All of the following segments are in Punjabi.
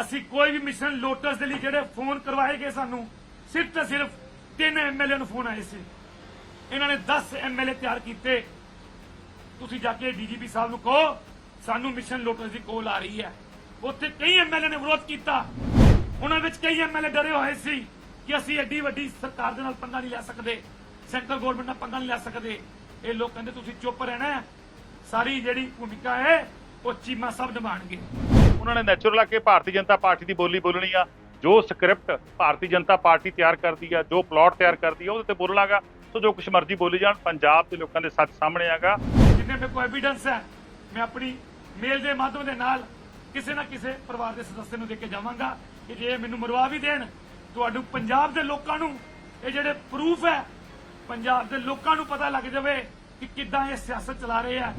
ਅਸੀਂ ਕੋਈ ਵੀ ਮਿਸ਼ਨ ਲੋਟਸ ਦੇ ਲਈ ਜਿਹੜੇ ਫੋਨ ਕਰਵਾਏ ਗਏ ਸਾਨੂੰ, ਸਿਰਫ ਤੇ ਸਿਰਫ ਤਿੰਨ ਐਮਐਲਏ ਨੂੰ ਫੋਨ ਆਏ ਸੀ। ਇਹਨਾਂ ਨੇ 10 ਐਮਐਲਏ ਤਿਆਰ ਕੀਤੇ। ਤੁਸੀਂ ਜਾ ਕੇ ਡੀਜੀਪੀ ਸਾਹਿਬ ਨੂੰ ਕਹੋ, ਸਾਨੂੰ ਮਿਸ਼ਨ ਲੋਟਸ ਦੀ ਕੋਲ ਆ ਰਹੀ ਹੈ। ਉੱਥੇ ਕਈ ਐਮਐਲਏ ਨੇ ਵਿਰੋਧ ਕੀਤਾ। ਉਹਨਾਂ ਵਿੱਚ ਕਈ ਐਮਐਲਏ ਡਰੇ ਹੋਏ ਸੀ ਕਿ ਅਸੀਂ ਐਡੀ ਵੱਡੀ ਸਰਕਾਰ ਦੇ ਨਾਲ ਪੰਗਾ ਨਹੀਂ ਲੈ ਸਕਦੇ ਸੈਂਟਰਲ ਗਵਰਨਮੈਂਟ ਨਾਲ ਪੰਗਾ ਨਹੀਂ ਲੈ ਸਕਦੇ। ਇਹ ਲੋਕ ਕਹਿੰਦੇ, ਤੁਸੀਂ ਚੁੱਪ ਰਹਿਣਾ ਸਾਰੀ ਜਿਹੜੀ ਭੂਮਿਕਾ ਹੈ, ਉਹ ਚੀਮਾ ਸਾਹਿਬ ਨਿਭਾਣਗੇ ਉਹਨਾਂ ਨੇ ਨੈਚੁਰਲ ਆ ਕੇ ਭਾਰਤੀ ਜਨਤਾ ਪਾਰਟੀ ਦੀ ਬੋਲੀ ਬੋਲਣੀ ਆ। ਜੋ ਸਕ੍ਰਿਪਟ ਭਾਰਤੀ ਜਨਤਾ ਪਾਰਟੀ ਤਿਆਰ ਕਰਦੀ ਆ ਜੋ ਪਲਾਟ ਤਿਆਰ ਕਰਦੀ ਆ ਉਹਦੇ ਤੇ ਬੋਲਣਾਗਾ ਸੋ ਜੋ ਕੁਛ ਮਰਜ਼ੀ ਬੋਲੀ ਜਾਣ ਪੰਜਾਬ ਦੇ ਲੋਕਾਂ ਦੇ ਸੱਚ ਸਾਹਮਣੇ ਆਗਾ ਜਿੰਨੇ ਮੇਰੇ ਕੋਲ ਐਵੀਡੈਂਸ ਹੈ ਮੈਂ ਆਪਣੀ ਮੇਲ ਦੇ ਮਾਧਿਅਮ ਦੇ ਨਾਲ ਕਿਸੇ ਨਾ ਕਿਸੇ ਪਰਿਵਾਰ ਦੇ ਸਦੱਸਿਆ ਨੂੰ ਦੇ ਕੇ ਜਾਵਾਂਗਾ ਕਿ ਜੇ ਮੈਨੂੰ ਮਰਵਾ ਵੀ ਦੇਣ ਤੁਹਾਨੂੰ ਪੰਜਾਬ ਦੇ ਲੋਕਾਂ ਨੂੰ ਇਹ ਜਿਹੜੇ ਪ੍ਰੂਫ ਹੈ ਪੰਜਾਬ ਦੇ ਲੋਕਾਂ ਨੂੰ ਪਤਾ ਲੱਗ ਜਾਵੇ ਕਿ ਕਿੱਦਾਂ ਇਹ ਸਿਆਸਤ ਚਲਾ ਰਹੇ ਆ।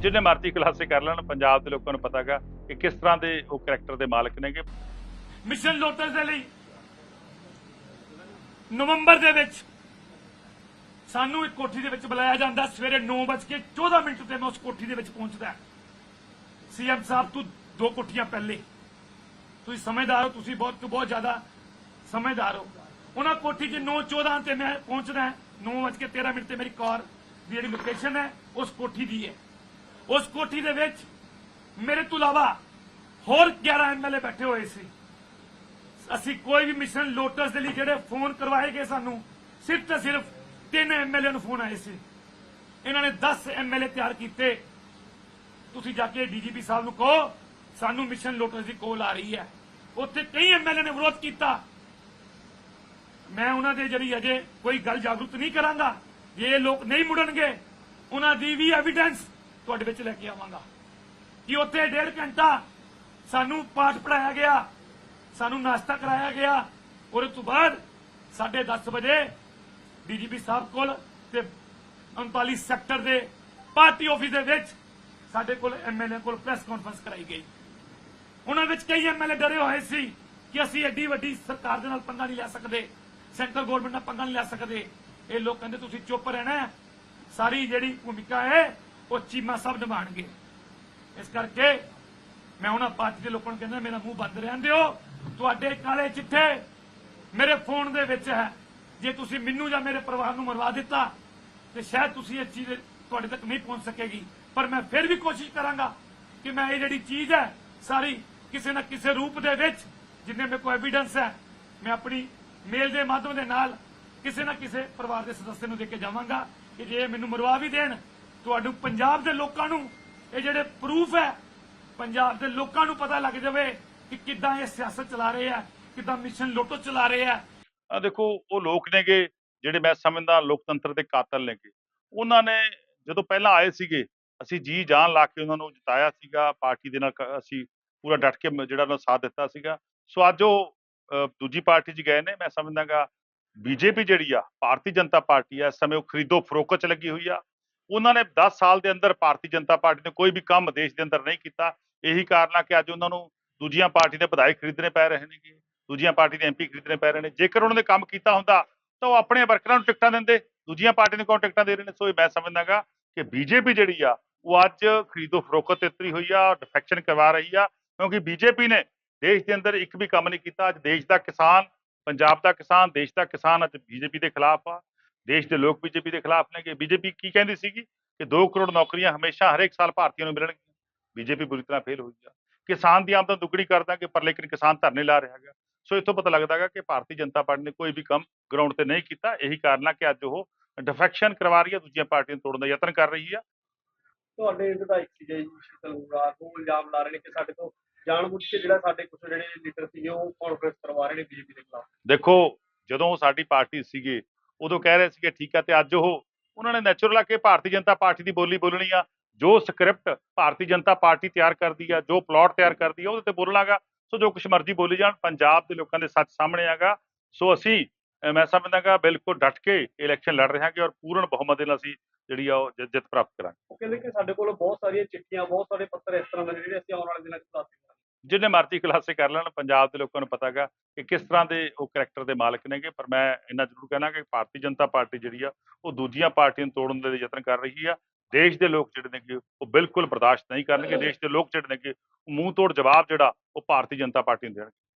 ਜਿੰਨੇ ਮਰਜ਼ੀ ਖੁਲਾਸੇ ਕਰ ਲੈਣ ਪੰਜਾਬ ਦੇ ਲੋਕਾਂ ਨੂੰ ਪਤਾਗਾ ਕਿ ਕਿਸ ਤਰ੍ਹਾਂ ਦੇ ਉਹ ਕੈਰੈਕਟਰ ਦੇ ਮਾਲਕ ਨੇਗੇ? ਮਿਸ਼ਨ ਲੋਟਸ ਦੇ ਲਈ ਨਵੰਬਰ ਦੇ ਵਿੱਚ ਸਾਨੂੰ ਇੱਕ ਕੋਠੀ ਦੇ ਵਿੱਚ ਬੁਲਾਇਆ ਜਾਂਦਾ। ਸਵੇਰੇ 9:14 ਮਿੰਟ ਤੇ ਮੈਂ ਉਸ ਕੋਠੀ ਦੇ ਵਿੱਚ ਪਹੁੰਚਦਾ। ਸੀਐਮ ਸਾਹਿਬ, ਤੂੰ ਦੋ ਕੋਠੀਆਂ ਪਹਿਲੇ। ਤੁਸੀਂ ਸਮਝਦਾਰ ਹੋ, ਤੁਸੀਂ ਬਹੁਤ ਬਹੁਤ ਜ਼ਿਆਦਾ ਸਮਝਦਾਰ ਹੋ। ਉਹਨਾਂ ਕੋਠੀ 'ਚ 9:14 ਤੇ ਮੈਂ ਪਹੁੰਚਦਾ। 9:13 ਮਿੰਟ ਤੇ ਮੇਰੀ ਕਾਰ ਦੀ ਜਿਹੜੀ ਲੋਕੇਸ਼ਨ ਹੈ, ਉਸ ਕੋਠੀ ਦੀ ਹੈ। ਉਸ ਕੋਠੀ ਦੇ ਵਿੱਚ ਮੇਰੇ ਤੋਂ ਇਲਾਵਾ ਹੋਰ 11 ਐਮਐਲਏ ਬੈਠੇ ਹੋਏ ਸੀ। ਅਸੀਂ ਕੋਈ ਵੀ ਮਿਸ਼ਨ ਲੋਟਸ ਦੇ ਲਈ ਜਿਹੜੇ ਫੋਨ ਕਰਵਾਏ ਗਏ ਸਾਨੂੰ, ਸਿਰਫ ਤੇ ਸਿਰਫ ਤਿੰਨ ਐਮਐਲਏ ਨੂੰ ਫੋਨ ਆਏ ਸੀ। ਇਹਨਾਂ ਨੇ 10 ਐਮਐਲਏ ਤਿਆਰ ਕੀਤੇ। ਤੁਸੀਂ ਜਾ ਕੇ ਡੀਜੀਪੀ ਸਾਹਿਬ ਨੂੰ ਕਹੋ, ਸਾਨੂੰ ਮਿਸ਼ਨ ਲੋਟਸ ਦੀ ਕੋਲ ਆ ਰਹੀ ਹੈ। ਉੱਥੇ ਕਈ ਐਮਐਲਏ ਨੇ ਵਿਰੋਧ ਕੀਤਾ। ਮੈਂ ਉਹਨਾਂ ਦੇ ਜਿਹੜੀ ਅਜੇ ਕੋਈ ਗੱਲ ਜਾਗਰੂਕ ਨਹੀਂ ਕਰਾਂਗਾ। ਜੇ ਇਹ ਲੋਕ ਨਹੀਂ ਮੁੜਨਗੇ, ਉਹਨਾਂ ਦੀ ਵੀ ਐਵੀਡੈਂਸ ਤੁਹਾਡੇ ਵਿੱਚ ਲੈ ਕੇ ਆਵਾਂਗਾ। ਕਿ ਉੱਥੇ ਡੇਢ ਘੰਟਾ ਸਾਨੂੰ ਪਾਠ ਪੜਾਇਆ ਗਿਆ, ਸਾਨੂੰ ਨਾਸ਼ਤਾ ਕਰਾਇਆ ਗਿਆ ਔਰ ਉਸ ਤੋਂ ਬਾਅਦ 10:30 ਵਜੇ ਡੀਜੀਪੀ ਸਾਹਿਬ ਕੋਲ ਤੇ 39 ਸੈਕਟਰ ਦੇ ਪਾਰਟੀ ਆਫਿਸ ਦੇ ਵਿੱਚ ਸਾਡੇ ਕੋਲ ਐਮਐਲਏ ਕੋਲ ਪ੍ਰੈਸ ਕਾਨਫਰੰਸ ਕਰਾਈ ਗਈ। ਉਹਨਾਂ ਵਿੱਚ ਕਈ ਐਮਐਲਏ ਡਰੇ ਹੋਏ ਸੀ ਕਿ ਅਸੀਂ ਐਡੀ ਵੱਡੀ ਸਰਕਾਰ ਦੇ ਨਾਲ ਪੰਗਾ ਨਹੀਂ ਲੈ ਸਕਦੇ ਸੈਂਟਰਲ ਗਵਰਨਮੈਂਟ ਨਾਲ ਪੰਗਾ ਨਹੀਂ ਲੈ ਸਕਦੇ। ਇਹ ਲੋਕ ਕਹਿੰਦੇ ਤੁਸੀਂ ਚੁੱਪ ਰਹਿਣਾ ਸਾਰੀ ਜਿਹੜੀ ਭੂਮਿਕਾ ਹੈ, ਉਹ ਚੀਮਾ ਸਾਹਿਬ ਨਿਭਾਣਗੇ ਇਸ ਕਰਕੇ ਮੈਂ ਉਹਨਾਂ ਪਾਰਟੀ ਦੇ ਲੋਕਾਂ ਨੂੰ ਕਹਿੰਦਾ, ਮੇਰਾ ਮੂੰਹ ਬੰਦ ਰਹਿਣ ਦਿਓ। ਤੁਹਾਡੇ ਕਾਲੇ ਚਿੱਠੇ ਮੇਰੇ ਫੋਨ ਦੇ ਵਿੱਚ ਹੈ। ਜੇ ਤੁਸੀਂ ਮੈਨੂੰ ਜਾਂ ਮੇਰੇ ਪਰਿਵਾਰ ਨੂੰ ਮਰਵਾ ਦਿੱਤਾ, ਤੇ ਸ਼ਾਇਦ ਤੁਸੀਂ ਇਹ ਚੀਜ਼ ਤੁਹਾਡੇ ਤੱਕ ਨਹੀਂ ਪਹੁੰਚ ਸਕੇਗੀ। ਪਰ ਮੈਂ ਫਿਰ ਵੀ ਕੋਸ਼ਿਸ਼ ਕਰਾਂਗਾ ਕਿ ਮੈਂ ਇਹ ਜਿਹੜੀ ਚੀਜ਼ ਹੈ ਸਾਰੀ ਕਿਸੇ ਨਾ ਕਿਸੇ ਰੂਪ ਦੇ ਵਿੱਚ, ਜਿੰਨੇ ਮੇਰੇ ਕੋਲ ਐਵੀਡੈਂਸ ਹੈ, ਮੈਂ ਆਪਣੀ ਮੇਲ ਦੇ ਮਾਧਿਅਮ ਦੇ ਨਾਲ ਕਿਸੇ ਨਾ ਕਿਸੇ ਪਰਿਵਾਰ ਦੇ ਸਦੱਸਿਆ ਨੂੰ ਦੇ ਕੇ ਜਾਵਾਂਗਾ ਕਿ ਜੇ ਇਹ ਮੈਨੂੰ ਮਰਵਾ ਵੀ ਦੇਣ ਤੁਹਾਨੂੰ ਪੰਜਾਬ ਦੇ ਲੋਕਾਂ ਨੂੰ ਇਹ ਜਿਹੜੇ ਪ੍ਰੂਫ ਹੈ, ਪੰਜਾਬ ਦੇ ਲੋਕਾਂ ਨੂੰ ਪਤਾ ਲੱਗ ਜਾਵੇ ਕਿ ਕਿੱਦਾਂ ਇਹ ਸਿਆਸਤ ਚਲਾ ਰਹੇ ਆ, ਕਿੱਦਾਂ ਮਿਸ਼ਨ ਲੋਟੋ ਚਲਾ ਰਹੇ ਆ। ਆ ਦੇਖੋ, ਉਹ ਲੋਕ ਨੇਗੇ, ਜਿਹੜੇ ਮੈਂ ਸਮਝਦਾ ਲੋਕਤੰਤਰ ਦੇ ਕਾਤਲ ਨੇਗੇ। ਉਹਨਾਂ ਨੇ ਜਦੋਂ ਪਹਿਲਾਂ ਆਏ ਸੀਗੇ, ਅਸੀਂ ਜੀ ਜਾਨ ਲਾ ਕੇ ਉਹਨਾਂ ਨੂੰ ਜਿਤਾਇਆ ਸੀਗਾ, ਪਾਰਟੀ ਦੇ ਨਾਲ ਅਸੀਂ ਪੂਰਾ ਡਟ ਕੇ ਜਿਹੜਾ ਉਹਨਾਂ ਦਾ ਸਾਥ ਦਿੱਤਾ ਸੀਗਾ। ਸੋ ਅੱਜ ਉਹ ਦੂਜੀ ਪਾਰਟੀ 'ਚ ਗਏ ਨੇ, ਮੈਂ ਸਮਝਦਾਗਾ, ਬੀਜੇਪੀ ਜਿਹੜੀ ਆ, ਭਾਰਤੀ ਜਨਤਾ ਪਾਰਟੀ ਆ, ਇਸ ਸਮੇਂ ਉਹ ਖਰੀਦੋ ਫਰੋਕਤ 'ਚ ਲੱਗੀ ਹੋਈ ਆ। ਉਹਨਾਂ ਨੇ 10 ਸਾਲ ਦੇ ਅੰਦਰ ਭਾਰਤੀ ਜਨਤਾ ਪਾਰਟੀ ਨੇ ਕੋਈ ਵੀ ਕੰਮ ਦੇਸ਼ ਦੇ ਅੰਦਰ ਨਹੀਂ ਕੀਤਾ। ਇਹੀ ਕਾਰਨ ਆ ਕਿ ਅੱਜ ਉਹਨਾਂ ਨੂੰ ਦੂਜੀਆਂ ਪਾਰਟੀ ਦੇ ਵਿਧਾਇਕ ਖਰੀਦਣੇ ਪੈ ਰਹੇ ਨੇਗੇ, ਦੂਜੀਆਂ ਪਾਰਟੀ ਦੇ ਐਮਪੀ ਖਰੀਦਣੇ ਪੈ ਰਹੇ ਨੇ। ਜੇਕਰ ਉਹਨਾਂ ਨੇ ਕੰਮ ਕੀਤਾ ਹੁੰਦਾ, ਤਾਂ ਉਹ ਆਪਣੇ ਵਰਕਰਾਂ ਨੂੰ ਟਿਕਟਾਂ ਦਿੰਦੇ। ਦੂਜੀਆਂ ਪਾਰਟੀ ਨੂੰ ਕਿਉਂ ਟਿਕਟਾਂ ਦੇ ਰਹੇ ਨੇ? ਸੋ ਇਹ ਮੈਂ ਸਮਝਦਾਗਾ ਕਿ ਬੀਜੇਪੀ ਜਿਹੜੀ ਆ, ਉਹ ਅੱਜ ਖਰੀਦੋ ਫਰੋਖਤ ਤੇ ਹੋਈ ਆ ਡਿਫੈਕਸ਼ਨ ਕਰਵਾ ਰਹੀ ਆ, ਕਿਉਂਕਿ ਬੀਜੇਪੀ ਨੇ ਦੇਸ਼ ਦੇ ਅੰਦਰ ਇੱਕ ਵੀ ਕੰਮ ਨਹੀਂ ਕੀਤਾ। ਅੱਜ ਦੇਸ਼ ਦਾ ਕਿਸਾਨ, ਪੰਜਾਬ ਦਾ ਕਿਸਾਨ, ਦੇਸ਼ ਦਾ ਕਿਸਾਨ ਅੱਜ ਬੀਜੇਪੀ ਦੇ ਖਿਲਾਫ ਆ। ਦੇਸ਼ ਦੇ ਲੋਕ ਬੀਜੇਪੀ ਦੇ ਖਿਲਾਫ ਨੇ ਕਿ ਬੀਜੇਪੀ ਕੀ ਕਹਿੰਦੀ ਸੀਗੀ ਕਿ 2 ਕਰੋੜ ਨੌਕਰੀਆਂ ਹਮੇਸ਼ਾ ਹਰੇਕ ਸਾਲ ਭਾਰਤੀਆਂ ਨੂੰ ਮਿਲਣਗੀਆਂ ਬੀਜੇਪੀ ਬੁਰੀ ਤਰ੍ਹਾਂ ਫੇਲ ਹੋਈ ਆ ਕਿਸਾਨ ਦੀ ਆਮਦਨ ਦੁੱਗਣੀ ਕਰ ਦਾਂਗੇ ਪਰ ਲੇਕਿਨ ਕਿਸਾਨ ਧਰਨੇ ਲਾ ਰਿਹਾ ਹੈਗਾ ਸੋ ਇੱਥੋਂ ਪਤਾ ਲੱਗਦਾ ਹੈਗਾ ਕਿ ਭਾਰਤੀ ਜਨਤਾ ਪਾਰਟੀ ਨੇ ਕੋਈ ਵੀ ਕੰਮ ਗਰਾਊਂਡ ਤੇ ਨਹੀਂ ਕੀਤਾ ਇਹੀ ਕਾਰਨ ਆ ਕਿ ਅੱਜ ਉਹ ਡਿਫੈਕਸ਼ਨ ਕਰਵਾ ਰਹੀ ਹੈ ਦੂਜੀਆਂ ਪਾਰਟੀਆਂ ਨੂੰ ਤੋੜਨ ਦਾ ਯਤਨ ਕਰ ਰਹੀ ਆ ਤੁਹਾਡੇ ਵਿਧਾਇਕ ਸੀਗੇ ਜੀ ਸ਼ੀਤਲ ਗੁਰਾਰ ਉਹ ਇਲਜ਼ਾਮ ਲਾ ਰਹੇ ਨੇ ਕਿ ਸਾਡੇ ਤੋਂ ਜਾਣਬੁੱਝ ਕੇ ਜਿਹੜਾ ਸਾਡੇ ਕੁਝ ਜਿਹੜੇ ਲੀਡਰ ਸੀਗੇ ਉਹ ਕਾਨਫਰੰਸ ਕਰਵਾ ਰਹੇ ਨੇ ਬੀਜੇਪੀ ਦੇ ਖਿਲਾਫ ਦੇਖੋ ਜਦੋਂ ਸਾਡੀ ਪਾਰਟੀ ਸੀਗੇ ਉਦੋਂ ਕਹਿ ਰਹੇ ਸੀਗੇ, ਠੀਕ ਆ ਤੇ ਅੱਜ ਉਹ, ਉਹਨਾਂ ਨੇ ਨੈਚੁਰਲ ਆ ਕੇ ਭਾਰਤੀ ਜਨਤਾ ਪਾਰਟੀ ਦੀ ਬੋਲੀ ਬੋਲਣੀ ਆ। ਜੋ ਸਕ੍ਰਿਪਟ ਭਾਰਤੀ ਜਨਤਾ ਪਾਰਟੀ ਤਿਆਰ ਕਰਦੀ ਆ, ਜੋ ਪਲਾਟ ਤਿਆਰ ਕਰਦੀ ਆ, ਉਹਦੇ ਤੇ ਬੋਲਣਾਗਾ। ਸੋ ਜੋ ਕੁਛ ਮਰਜ਼ੀ ਬੋਲੀ ਜਾਣ, ਪੰਜਾਬ ਦੇ ਲੋਕਾਂ ਦੇ ਸੱਚ ਸਾਹਮਣੇ ਆਗਾ। ਸੋ ਅਸੀਂ, ਅਹ ਮੈਂ ਸਮਝਦਾਗਾ, ਬਿਲਕੁਲ ਡਟ ਕੇ ਇਲੈਕਸ਼ਨ ਲੜ ਰਹੇ ਹਾਂਗੇ ਔਰ ਪੂਰਨ ਬਹੁਮਤ ਦੇ ਨਾਲ ਅਸੀਂ ਜਿਹੜੀ ਆ ਉਹ ਜਿੱਤ ਪ੍ਰਾਪਤ ਕਰਾਂਗੇ। ਉਹ ਕਹਿੰਦੇ ਕਿ ਸਾਡੇ ਕੋਲ ਬਹੁਤ ਸਾਰੀਆਂ ਚਿੱਠੀਆਂ, ਬਹੁਤ ਸਾਰੇ ਪੱਤਰ ਇਸ ਤਰ੍ਹਾਂ ਦੇ ਜਿਹੜੇ ਅਸੀਂ ਆਉਣ ਵਾਲੇ ਦਿਨਾਂ 'ਚ ਖੁਲਾਸੇ ਜਿੰਨੇ ਮਰਜ਼ੀ ਖੁਲਾਸੇ ਕਰ ਲੈਣ ਪੰਜਾਬ ਦੇ ਲੋਕਾਂ ਨੂੰ ਪਤਾਗਾ ਕਿ ਕਿਸ ਤਰ੍ਹਾਂ ਦੇ ਉਹ ਕੈਰੈਕਟਰ ਦੇ ਮਾਲਕ ਨੇਗੇ ਪਰ ਮੈਂ ਇੰਨਾ ਜ਼ਰੂਰ ਕਹਿਣਾ ਕਿ ਭਾਰਤੀ ਜਨਤਾ ਪਾਰਟੀ ਜਿਹੜੀ ਆ ਉਹ ਦੂਜੀਆਂ ਪਾਰਟੀਆਂ ਨੂੰ ਤੋੜਨ ਦੇ ਯਤਨ ਕਰ ਰਹੀ ਆ। ਦੇਸ਼ ਦੇ ਲੋਕ ਜਿਹੜੇ ਨੇਗੇ ਉਹ ਬਿਲਕੁਲ ਬਰਦਾਸ਼ਤ ਨਹੀਂ ਕਰਨਗੇ। ਦੇਸ਼ ਦੇ ਲੋਕ ਜਿਹੜੇ ਨੇਗੇ ਮੂੰਹ ਤੋੜ ਜਵਾਬ ਜਿਹੜਾ ਉਹ ਭਾਰਤੀ ਜਨਤਾ ਪਾਰਟੀ ਨੂੰ ਦੇਣਗੇ।